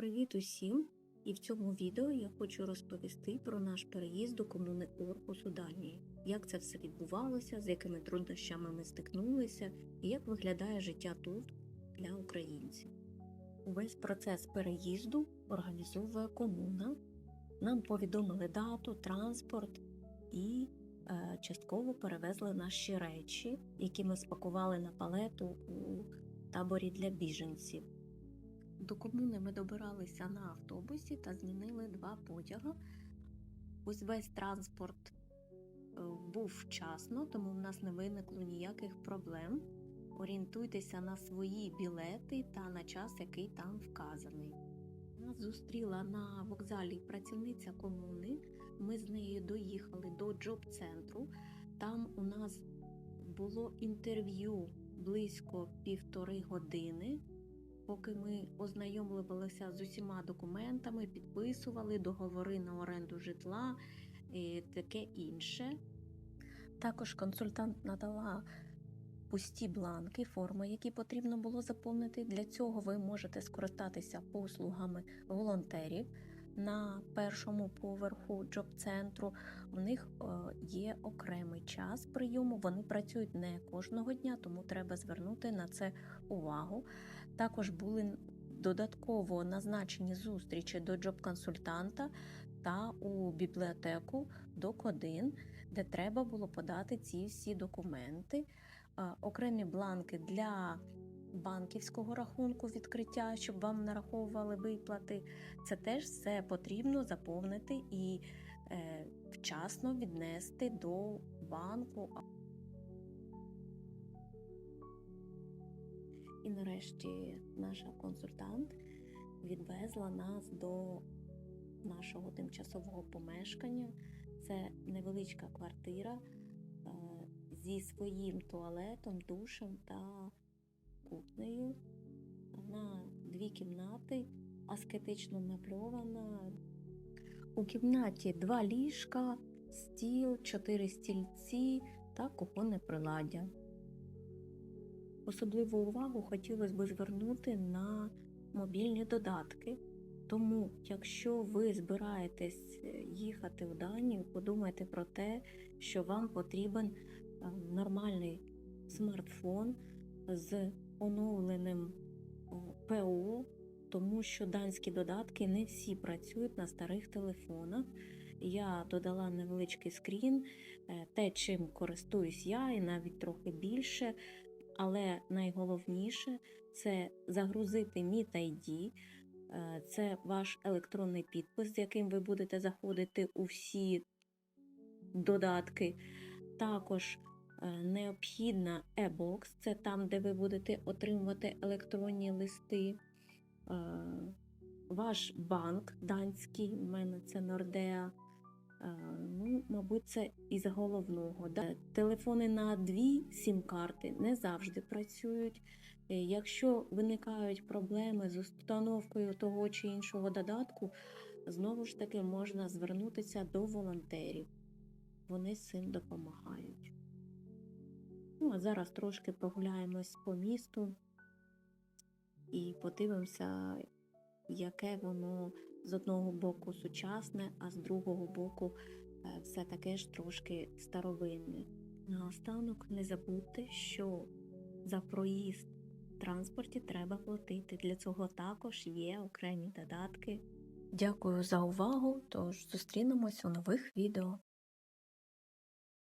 Привіт усім! І в цьому відео я хочу розповісти про наш переїзд до комуни Орхус у Данії, як це все відбувалося, з якими труднощами ми стикнулися і як виглядає життя тут для українців. Увесь процес переїзду організовує комуна. Нам повідомили дату, транспорт і е, частково перевезли наші речі, які ми спакували на палету у таборі для біженців. До комуни ми добиралися на автобусі та змінили два потяги. Ось весь транспорт е, був вчасно, тому в нас не виникло ніяких проблем. Орієнтуйтеся на свої білети та на час, який там вказаний. Нас зустріла на вокзалі працівниця комуни. Ми з нею доїхали до джоб-центру. Там у нас було інтерв'ю близько півтори години поки ми ознайомлювалися з усіма документами, підписували договори на оренду житла і таке інше. Також консультант надала пусті бланки, форми, які потрібно було заповнити. Для цього ви можете скористатися послугами волонтерів. На першому поверху джоб-центру у них е, є окремий час прийому. Вони працюють не кожного дня, тому треба звернути на це увагу. Також були додатково назначені зустрічі до джоб-консультанта та у бібліотеку до Кодин, де треба було подати ці всі документи, Е, окремі бланки для банківського рахунку відкриття, щоб вам нараховували виплати. Це теж все потрібно заповнити і е, вчасно віднести до банку. І нарешті наша консультант відвезла нас до нашого тимчасового помешкання. Це невеличка квартира е, зі своїм туалетом, душем та кімнати, аскетично мебльована. У кімнаті два ліжка, стіл, чотири стільці та кухонне приладдя. Особливу увагу хотілося б звернути на мобільні додатки. Тому, якщо ви збираєтесь їхати в Данію, подумайте про те, що вам потрібен е, нормальний смартфон з оновленим ПО, тому що данські додатки не всі працюють на старих телефонах. Я додала невеличкий скрін, е, те, чим користуюсь я, і навіть трохи більше. Але найголовніше це загрузити Meet ID, е, це ваш електронний підпис, з яким ви будете заходити у всі додатки. Також необхідна e-box, це там, де ви будете отримувати електронні листи. Е, Ваш банк данський, в мене це Нордеа. Ну, мабуть, це із головного. Телефони на дві сім-карти не завжди працюють. Е, Якщо виникають проблеми з установкою того чи іншого додатку, знову ж таки можна звернутися до волонтерів. Вони з цим допомагають. Ну, а зараз трошки прогуляємось по місту і подивимося, яке воно з одного боку сучасне, а з другого боку е, все таке ж трошки старовинне. Наостанок не забудьте, що за проїзд в транспорті треба платити. Для цього також є окремі додатки. Дякую за увагу, тож зустрінемось у нових відео.